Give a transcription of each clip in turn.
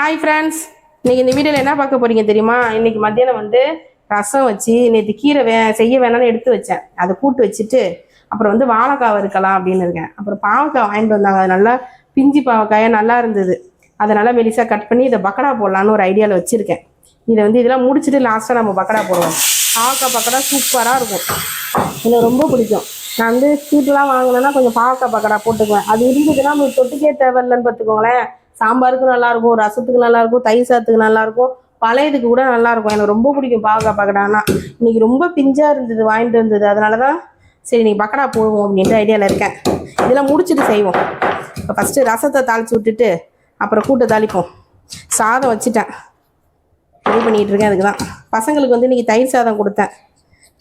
Hi friends இன்னைக்கு இந்த வீடியோவில் என்ன பார்க்க போறீங்க தெரியுமா? இன்னைக்கு மத்தியானம் வந்து ரசம் வச்சு நேற்று கீரை வே செய்ய வேணாம்னு எடுத்து வச்சேன். அதை கூட்டு வச்சுட்டு அப்புறம் வந்து வாழைக்காய் வறுக்கலாம் அப்படின்னு இருக்கேன். அப்புறம் பாவக்காய் வாங்கிட்டு வந்தாங்க. அது நல்லா பிஞ்சு பாவக்காயாக நல்லா இருந்தது. அதை நல்லா மெலிசாக கட் பண்ணி இதை பக்கடா போடலான்னு ஒரு ஐடியாவில் வச்சுருக்கேன். இதை வந்து இதெல்லாம் முடிச்சுட்டு லாஸ்ட்டாக நம்ம பக்கடா போடுவோம். பாவக்காய் பக்கடா சூப்பராக இருக்கும். எனக்கு ரொம்ப பிடிக்கும். நான் வந்து ஸ்வீட்லாம் வாங்கினேன்னா கொஞ்சம் பாவக்காய் பக்கடா போட்டுக்குவேன். அது இருந்ததுன்னா நம்மளுக்கு தொட்டுக்கே தேவையில்லைன்னு பார்த்துக்கோங்களேன். சாம்பாருக்கு நல்லா இருக்கும் ரசத்துக்கு நல்லா இருக்கும் தயிர் சாதத்துக்கு நல்லா இருக்கும் பழையதுக்கு கூட நல்லா இருக்கும் எனக்கு ரொம்ப பிடிக்கும் பாவக்காய் பக்கடானா. இன்னைக்கு ரொம்ப பிஞ்சா இருந்தது வாங்கிட்டு வந்தது. அதனால தான் சரி நீ பக்கடா போடுவோம் அப்படின்ற ஐடியாவில் இருக்கேன். இதெல்லாம் முடிச்சுட்டு செய்வோம். இப்போ ஃபஸ்ட்டு ரசத்தை தாளிச்சு விட்டுட்டு அப்புறம் கூட்டை தாளிப்போம். சாதம் வச்சுட்டேன். ரெடி பண்ணிகிட்டு இருக்கேன் அதுக்கு தான் பசங்களுக்கு வந்து இன்னைக்கு தயிர் சாதம் கொடுத்தேன்.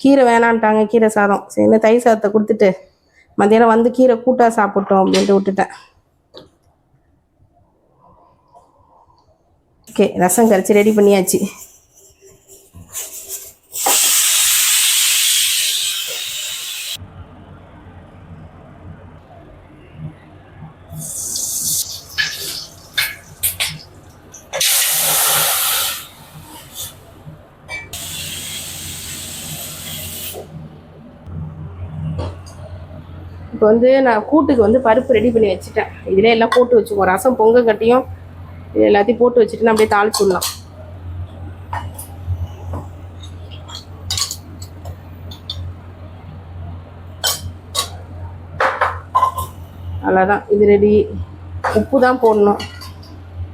கீரை வேணான்ட்டாங்க கீரை சாதம். சரி இந்த தயிர் சாதத்தை கொடுத்துட்டு மத்தியானம் வந்து கீரை கூட்டாக சாப்பிட்டோம் அப்படின்ட்டு விட்டுட்டேன். ஓகே ரசம் கரைச்சி ரெடி பண்ணியாச்சு. இப்போ வந்து நான் கூட்டுக்கு வந்து பருப்பு ரெடி பண்ணி வச்சுட்டேன். இதில் எல்லாம் போட்டு வச்சுக்குவோம். ரசம் பொங்க கட்டியும் இது எல்லாத்தையும் போட்டு வச்சுட்டு நான் அப்படியே தாளிச்சு விடலாம். அவ்வளோதான் இது ரெடி உப்பு தான் போடணும்.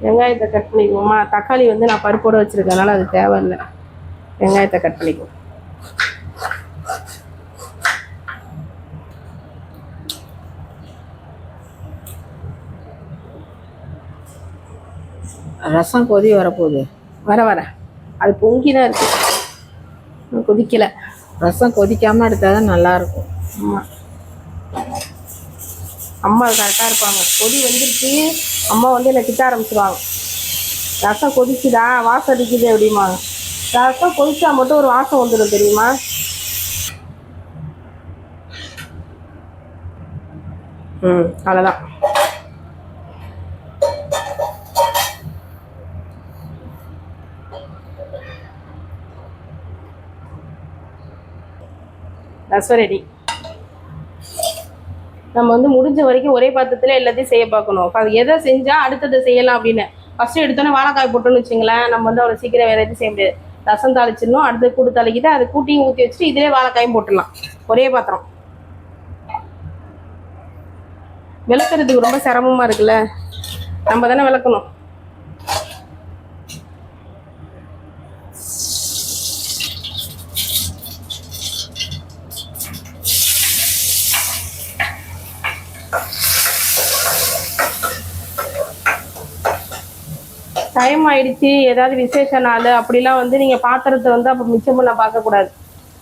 வெங்காயத்தை கட் பண்ணிக்குவோமா? தக்காளி வந்து நான் பருப்போடு வச்சுருக்கனால அது தேவையில்லை. வெங்காயத்தை கட் பண்ணிக்குவோம். ரசம் கொதி வரப்போகுது. வர வர. அது பொங்கி தான் இருக்கு. இன்னும் கொதிக்கலை. ரசம் கொதிக்காம எடுத்தால் தான் நல்லா இருக்கும் அம்மா கரெக்டாக இருப்பாங்க. கொதி வந்துருச்சு. அம்மா வந்து என்னை திட்ட ஆரம்பிச்சிருவாங்க. ரசம் கொதிக்குதா? வாசம் அடிக்குது அப்படிம்பாங்க. ரசம் கொதிச்சா மட்டும் ஒரு வாசம் வந்துடும் தெரியுமா? ம் அவ்வளோதான் ரசம் ரெடி நம்ம வந்து முடிஞ்ச வரைக்கும் ஒரே பாத்திரத்துல எல்லாத்தையும் செய்ய பார்க்கணும். அது எதை செஞ்சா அடுத்ததை செய்யலாம் அப்படின்னு. ஃபர்ஸ்ட் எடுத்தோன்னே வாழைக்காய் போட்டோம்னு வச்சுங்களேன் நம்ம வந்து அவ்வளோ சீக்கிரம் வேற எதுவும் செய்ய முடியாது. ரசம் தாளிச்சிடணும் அடுத்து கூட்டு தாளிக்கிட்டு அது கூட்டியும் ஊற்றி வச்சுட்டு இதிலே வாழைக்காயும் போட்டுடலாம். ஒரே பாத்திரம். விளக்குறதுக்கு ரொம்ப சிரமமா இருக்குல்ல? நம்ம தானே விளக்கணும். ஆயிடுச்சு ஏதாவது விசேஷ நாள் அப்படிலாம் வந்து நீங்கள் பாத்திரத்தை வந்து அப்போ மிச்சம் பண்ண பார்க்கக்கூடாது.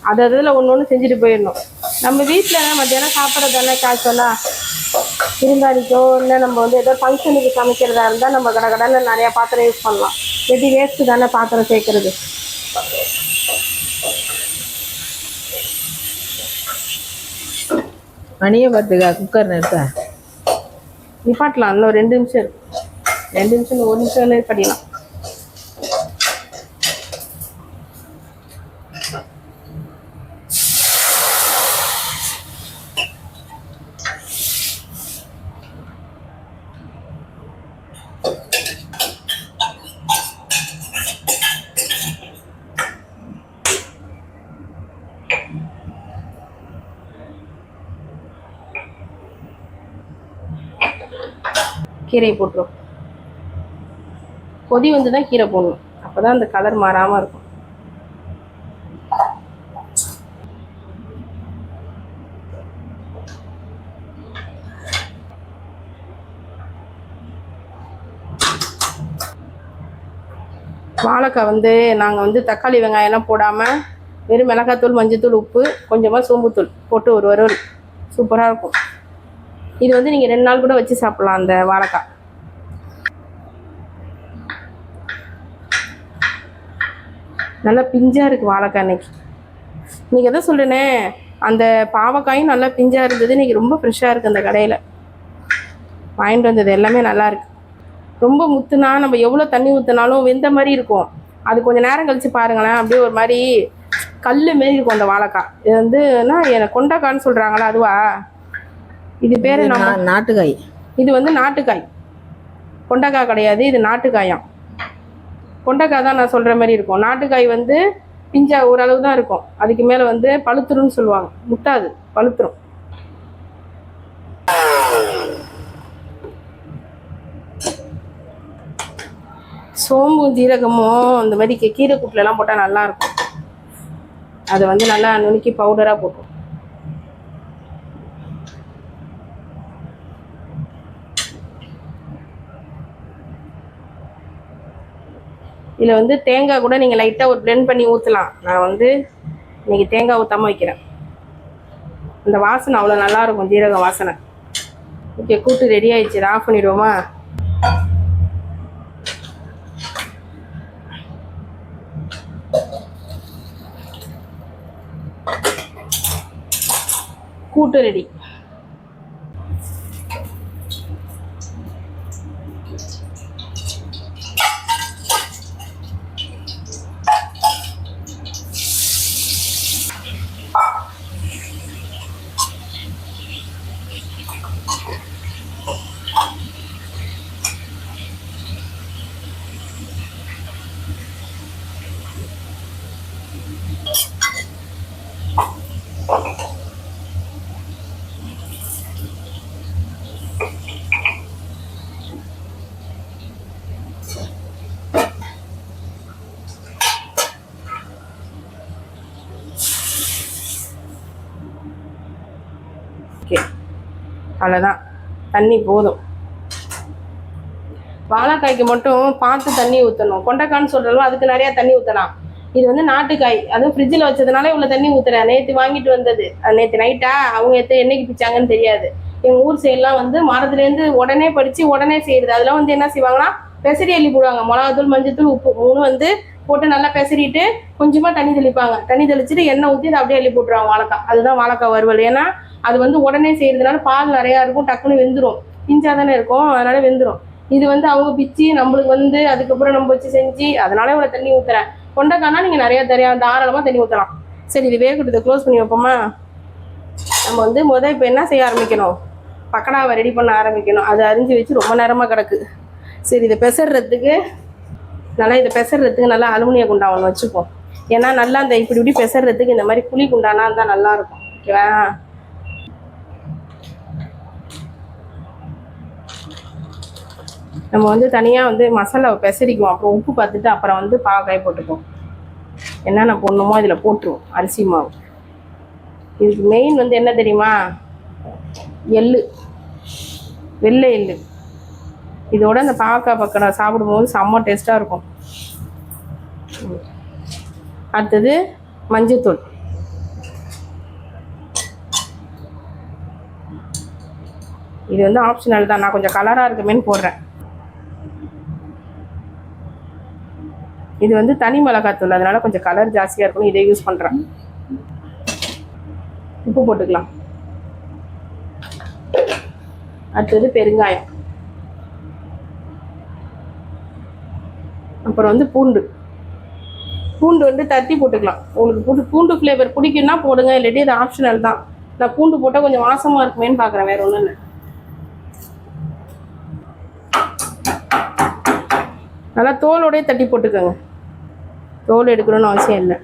அது அதில் ஒன்று ஒன்று செஞ்சுட்டு போயிடணும். நம்ம வீட்டில் மத்தியானம் சாப்பிட்றது தானே காய்ச்சலா விருந்தாளிக்கோ இல்லை நம்ம வந்து ஏதோ ஃபங்க்ஷனுக்கு சமைக்கிறதா இருந்தால் நம்ம கடை கடையில் நிறையா பாத்திரம் யூஸ் பண்ணலாம். வெட்டி வேஸ்ட்டு தானே பாத்திரம் சேர்க்கறது? மணியை பார்த்துக்கா குக்கர் நிறுத்த நிப்பாட்டலாம் இன்னும் ரெண்டு நிமிஷம் ரெண்டு நிமிஷம் ஒரு நிமிஷம் படிக்கலாம் கீரையை போட்டுரும். கொதி வந்து தான் கீரை போடணும். அப்போ தான் அந்த கலர் மாறாமல் இருக்கும். வாழைக்காய் வந்து நாங்கள் வந்து தக்காளி வெங்காயம்லாம் போடாமல் வெறும் மிளகாத்தூள் மஞ்சத்தூள் உப்பு கொஞ்சமாக சோம்புத்தூள் போட்டு ஒரு வறுவல் சூப்பராக இருக்கும். இது வந்து நீங்கள் ரெண்டு நாள் கூட வச்சு சாப்பிட்லாம் அந்த வாழைக்காய். நல்லா பிஞ்சாக இருக்குது வாழைக்காய் இன்னைக்கு. இன்னைக்கு எதை சொல்கிறேனே அந்த பாவக்காயும் நல்லா பிஞ்சாக இருந்தது. இன்னைக்கு ரொம்ப ஃப்ரெஷ்ஷாக இருக்குது அந்த கடையில். வாங்கிட்டு வந்தது எல்லாமே நல்லா இருக்கு. ரொம்ப முத்துனா நம்ம எவ்வளோ தண்ணி ஊற்றினாலும் வெந்த மாதிரி இருக்கும். அது கொஞ்சம் நேரம் கழிச்சு பாருங்களேன். அப்படியே ஒரு மாதிரி கல் மாரி இருக்கும் அந்த வாழைக்காய் இது வந்து என்ன எனக்கு கொண்டைக்கான்னு சொல்கிறாங்களா அதுவா? இது பேர் நாட்டுக்காய். இது வந்து நாட்டுக்காய். கொண்டைக்காய் கிடையாது இது நாட்டுக்காயாம். கொண்டைக்காய் தான் நான் சொல்கிற மாதிரி இருக்கும். நாட்டுக்காய் வந்து பிஞ்சா ஓரளவு தான் இருக்கும். அதுக்கு மேலே வந்து பழுத்துருன்னு சொல்லுவாங்க. முட்டாது பழுத்துரும். சோம்பும் ஜீரகமும் இந்த மாதிரி கீ- கீரை கூட்டிலலாம் போட்டால் நல்லாயிருக்கும் அதை வந்து நல்லா நுணுக்கி பவுடராக போட்டோம் இதில் வந்து தேங்காய் கூட நீங்கள் லைட்டாக ஒரு ப்ளெண்ட் பண்ணி ஊற்றலாம் நான் வந்து இன்றைக்கி தேங்காய் ஊற்றாம வைக்கிறேன். அந்த வாசனை அவ்வளோ நல்லா இருக்கும் ஜீரக வாசனை. ஓகே கூட்டு ரெடி ஆகிடுச்சு ஆஃப் பண்ணிடுவோமா? கூட்டு ரெடி ஓகே அவ்வளோதான் தண்ணி போதும். வாழைக்காய்க்கு மட்டும் பார்த்து தண்ணி ஊற்றணும் கொண்டைக்கான்னு சொல்கிறோம் அதுக்கு நிறையா தண்ணி ஊற்றலாம் இது வந்து நாட்டுக்காய். அதுவும் ஃப்ரிட்ஜில் வச்சதுனால இவ்வளோ தண்ணி ஊற்றுறேன் நேற்று வாங்கிட்டு வந்தது. அது நேற்று நைட்டா அவங்க எத்த என்னைக்கு பிச்சாங்கன்னு தெரியாது. எங்கள் ஊர் சைட்லாம் வந்து மரத்துலேருந்து உடனே படித்து உடனே செய்கிறது அதெல்லாம் வந்து என்ன செய்வாங்கன்னா பெசரி அள்ளி போடுவாங்க. மிளகாத்தூள் மஞ்சத்தூள் உப்பு மூணு வந்து போட்டு நல்லா பெசரிட்டு கொஞ்சமாக தண்ணி தெளிப்பாங்க. தண்ணி தெளிச்சுட்டு எண்ணெய் ஊற்றி அதை அப்படியே அள்ளி போட்டுருவாங்க வாழைக்காய். அதுதான் வாழைக்காய் வறுவல். ஏன்னா அது வந்து உடனே செய்கிறதுனால பால் நிறையா இருக்கும் டக்குன்னு வெந்துடும் இஞ்சா தானே இருக்கும் அதனால வெந்துடும் இது வந்து அவங்க பிச்சு நம்மளுக்கு வந்து அதுக்கப்புறம் நம்ம வச்சு செஞ்சு அதனால இவ்வளோ தண்ணி ஊற்றுறேன் கொண்டைக்கானா நீங்கள் நிறையா தெரியா தாராளமாக தண்ணி ஊற்றலாம் சரி இது வேகட்டத்தை க்ளோஸ் பண்ணி வைப்போமா? நம்ம வந்து முதல் இப்போ என்ன செய்ய ஆரம்பிக்கணும்? பக்கடாவை ரெடி பண்ண ஆரம்பிக்கணும். அதை அரிஞ்சு வச்சு ரொம்ப நேரமாக கிடக்கு. சரி இதை பெசறதுக்கு நல்லா இதை பெசறதுக்கு நல்லா அலுமினிய குண்டா ஒன்று வச்சுப்போம். ஏன்னா நல்லா அந்த இப்படி இப்படி பெசறதுக்கு இந்த மாதிரி புளி குண்டானா இருந்தால் நல்லாயிருக்கும் ஓகேவா நம்ம வந்து தனியாக வந்து மசாலாவை பெசரிக்குவோம். அப்புறம் உப்பு பார்த்துட்டு அப்புறம் வந்து பாவக்காய் போட்டுப்போம். என்னென்ன போடணுமோ இதில் போட்டுருவோம். அரிசி மாவு. இதுக்கு மெயின் வந்து என்ன தெரியுமா? எள்ளு. வெள்ளை எள்ளு. இதோட அந்த பாவக்காய் பக்கடை சாப்பிடும்போது செம்ம டேஸ்ட்டாக இருக்கும். அடுத்தது மஞ்சத்தூள். இது வந்து ஆப்ஷனல் தான். நான் கொஞ்சம் கலராக இருக்குமேன்னு போடுறேன். இது வந்து தனி மிளகாத்தூள். அதனால கொஞ்சம் கலர் ஜாஸ்தியாக இருக்கும் இதை யூஸ் பண்ணுறேன் உப்பு போட்டுக்கலாம். அடுத்தது பெருங்காயம். அப்புறம் வந்து பூண்டு. பூண்டு வந்து தட்டி போட்டுக்கலாம். உங்களுக்கு பூண்டு பூண்டு ஃப்ளேவர் பிடிக்குன்னா போடுங்க. இல்லாட்டி இது ஆப்ஷனல் தான். நான் பூண்டு போட்டால் கொஞ்சம் வாசமாக இருக்குமேன்னு பார்க்குறேன் வேறு ஒன்றும் இல்லை. நல்லா தோலோடய தட்டி போட்டுக்கோங்க. தோல் எடுக்கணும்னு அவசியம் இல்லை.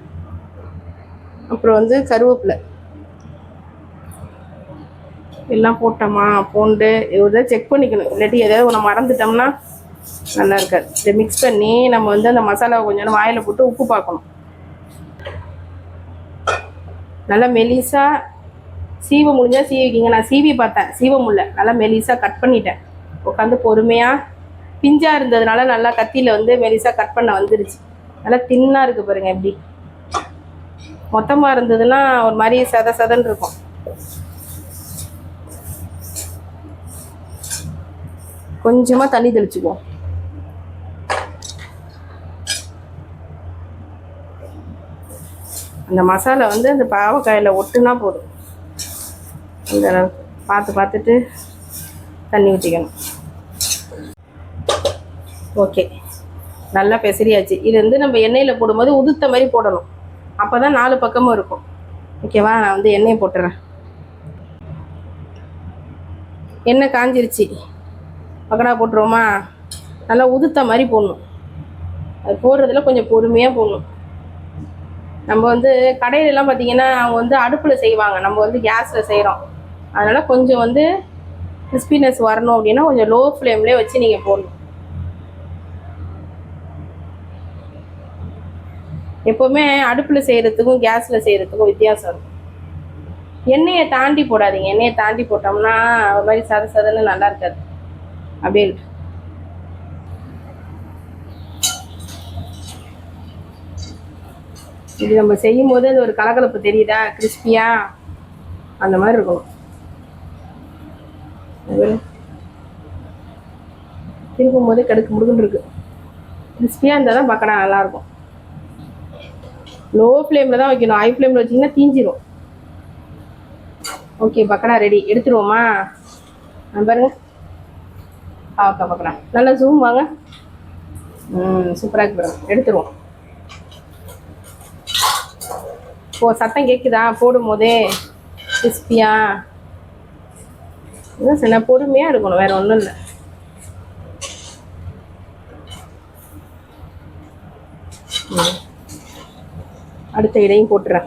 அப்புறம் வந்து கருவேப்பிலை. எல்லாம் போட்டோமா? பூண்டு இதை செக் பண்ணிக்கணும். இல்லாட்டி எதாவது ஒன்று மறந்துட்டோம்னா நல்லா இருக்காது. இதை மிக்ஸ் பண்ணி நம்ம வந்து அந்த மசாலாவை கொஞ்சம் நேரம் வாயில் போட்டு உப்பு பார்க்கணும். நல்லா மெலிசாக சீவ முடிஞ்சால் சீவிக்கிங்க. நான் சீவி பார்த்தேன். சீவ முடியல. நல்லா மெலிசாக கட் பண்ணிட்டேன். உட்காந்து பொறுமையாக பிஞ்சாக இருந்ததுனால நல்லா கத்தியில் வந்து மெலிசாக கட் பண்ண வந்துருச்சு. நல்லா தின்னாக இருக்குது பாருங்க எப்படி மொத்தமாக இருந்ததுன்னா ஒரு மாதிரி சத சதன் இருக்கும். கொஞ்சமாக தண்ணி தெளிச்சுக்குவோம். அந்த மசாலா வந்து அந்த பாவக்காயில் ஒட்டுனா போதும். இந்த அளவுக்கு பார்த்து பார்த்துட்டு தண்ணி ஊற்றிக்கணும் ஓகே. நல்லா பெசரியாச்சு. இது வந்து நம்ம எண்ணெயில் போடும்போது உதுத்த மாதிரி போடணும். அப்போ தான் நாலு பக்கமும் இருக்கும். ஓகேவா நான் வந்து எண்ணெயை போட்டுறேன். எண்ணெய் காஞ்சிருச்சு. பக்கடா போட்டுருவோமா? நல்லா உதுத்த மாதிரி போடணும். அது போடுறதுல கொஞ்சம் பொறுமையாக போடணும். நம்ம வந்து கடையிலலாம் பார்த்தீங்கன்னா அவங்க வந்து அடுப்பில் செய்வாங்க. நம்ம வந்து கேஸில் செய்கிறோம் அதனால் கொஞ்சம் வந்து கிறிஸ்பினஸ் வரணும் அப்படின்னா கொஞ்சம் லோ ஃப்ளேம்லேயே வச்சு நீங்கள் போடணும். எப்போவுமே அடுப்பில் செய்கிறதுக்கும் கேஸில் செய்கிறதுக்கும் வித்தியாசம் இருக்கும். எண்ணெயை தாண்டி போடாதீங்க. எண்ணெயை தாண்டி போட்டோம்னா ஒரு மாதிரி சத சதன்னு நல்லா இருக்காது. அப்படின்ட்டு இது நம்ம செய்யும் போது அது ஒரு கலகலப்பு தெரியுதா? கிறிஸ்பியா? அந்த மாதிரி இருக்கணும் திருப்பும் போதே கடுக்கு முடுக்குன்னு இருக்கு. கிறிஸ்பியாக இருந்தால் தான் பக்கடா நல்லாயிருக்கும் லோ ஃப்ளேமில் தான் வைக்கணும். ஹை ஃப்ளேமில் வச்சிங்கன்னா தீஞ்சிரும். ஓகே பக்கடா ரெடி எடுத்துருவோமா? ஆ, பாருங்க. பாவக்கா பக்கடா. நல்லா ஜூம் வாங்க. ம் சூப்பராக இருக்கு பாருங்க. எடுத்துருவோம். ஓ சத்தம் கேட்குதா போடும் போதே கிறிஸ்பியா இதான் சின்ன? பொறுமையாக இருக்கணும். வேற ஒன்றும் இல்லை. அடுத்த இடையும் போட்டுறேன்.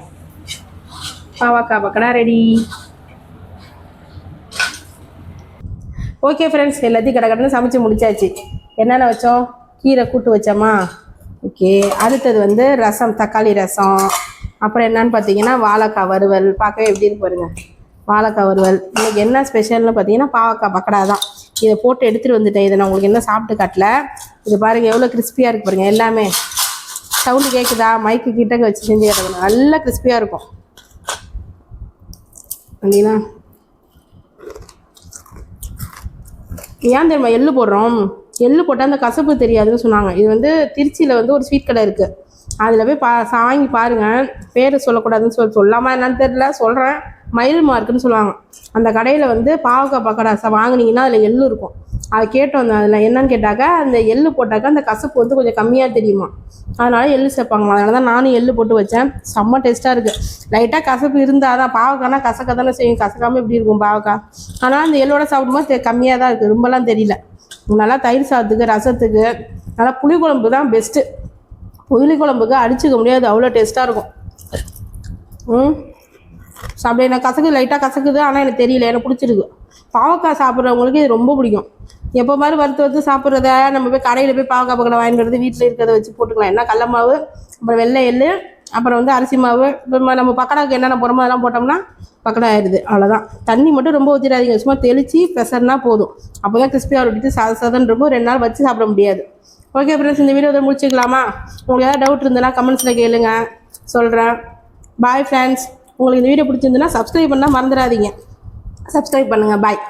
பாவாக்கா பக்கடா ரெடி ஓகே ஃப்ரெண்ட்ஸ் எல்லாத்தையும் கடை கடன்னு சமைச்சு முடிச்சாச்சு. என்னென்ன வச்சோம்? கீரை கூட்டு வச்சோமா? ஓகே அடுத்தது வந்து ரசம் தக்காளி ரசம். அப்புறம் என்னன்னு பார்த்தீங்கன்னா வாழைக்காய் வறுவல். பார்க்கவே எப்படி இருக்கு பாருங்க. வாழைக்காய் வறுவல். இன்னைக்கு என்ன ஸ்பெஷல்னு பார்த்தீங்கன்னா பாவக்காய் பக்கடா தான். இதை போட்டு எடுத்துகிட்டு வந்துட்டேன். இதை நான் உங்களுக்கு என்ன சாப்பிட்டு காட்டல. இது பாருங்கள் எவ்வளோ கிறிஸ்பியாக இருக்குது பாருங்கள் எல்லாமே. சவுண்டு கேட்குதா மைக்கு கிட்டக்க வச்சு செஞ்சு கேட்டது நல்லா கிறிஸ்பியாக இருக்கும். அப்படின்னா ஏன் தெரியுமா எள்ளு போடுறோம். எள்ளு போட்டால் அந்த கசப்பு தெரியாதுன்னு சொன்னாங்க. இது வந்து திருச்சியில் வந்து ஒரு ஸ்வீட் கடை இருக்குது அதில் போய் பா வாங்கி பாருங்கள் பேர் சொல்லக்கூடாதுன்னு சொல்லி சொல்லாமல் என்னன்னு தெரியல சொல்கிறேன் மயில் மார்க்குன்னு சொல்லுவாங்க. அந்த கடையில் வந்து பாவக்காய் பக்கடா வாங்கினீங்கன்னா அதில் எள்ளு இருக்கும். அதை கேட்டோம் அதில் என்னன்னு கேட்டாக்கா அந்த எள்ளு போட்டாக்கா அந்த கசப்பு வந்து கொஞ்சம் கம்மியாக தெரியுமா? அதனால எள்ளு சேர்ப்பாங்களா அதனால தான் நானும் எள்ளு போட்டு வச்சேன். செம்ம டேஸ்ட்டாக இருக்குது லைட்டாக கசப்பு இருந்தால் தான் பாவக்காய்னா கசக்க தானே செய்யும். கசக்காமல் எப்படி இருக்கும் பாவக்காய் ஆனால் அந்த எள்ளோட சாப்பிடும்போது கம்மியாக தான் இருக்குது ரொம்பலாம் தெரியல. நல்லா தயிர் சாதத்துக்கு ரசத்துக்கு நல்லா புளிக்குழம்பு தான் பெஸ்ட்டு புளி குழம்புக்கு அடிச்சுக்க முடியாது. அவ்வளோ டேஸ்ட்டாக இருக்கும். ம்? சாப்பிட எனக்கு கசக்குது லைட்டாக கசக்குது ஆனால் எனக்கு தெரியல எனக்கு பிடிச்சிருக்கு. பாவக்காய் சாப்பிட்றவங்களுக்கு இது ரொம்ப பிடிக்கும். எப்போ மாதிரி வறுத்து வறுத்து சாப்பிட்றத நம்ம போய் கடையில் போய் பாவக்காய் பக்கத்தில் வாங்கிக்கிறது வீட்டில் இருக்கிறத வச்சு போட்டுக்கலாம். என்ன கடல மாவு அப்புறம் வெள்ளை எள்ளு அப்புறம் வந்து அரிசி மாவு இப்போ நம்ம பக்கடாவுக்கு என்னென்ன போகிறோமோ அதெல்லாம் போட்டோம்னா பக்கடா ஆயிடுது அவ்வளோதான் தண்ணி மட்டும் ரொம்ப ஊற்றிடாதீங்க சும்மா தெளித்து பெசர்னா போதும். அப்போ தான் கிறிஸ்பியாக ரொட்டி சாத சாதன் இருக்கும் ரெண்டு நாள் வச்சு சாப்பிட முடியாது. ஓகே ஃப்ரெண்ட்ஸ் இந்த வீடியோ இதை முடிச்சுக்கலாமா? உங்களுக்கு ஏதாவது டவுட் இருந்ததுன்னா கமெண்ட்ஸில் கேளுங்க. சொல்கிறேன் பாய் ஃப்ரெண்ட்ஸ் உங்களுக்கு இந்த வீடியோ பிடிச்சிருந்துன்னா சப்ஸ்கிரைப் பண்ணால் மறந்துடாதீங்க. சப்ஸ்கிரைப் பண்ணுங்கள் பாய்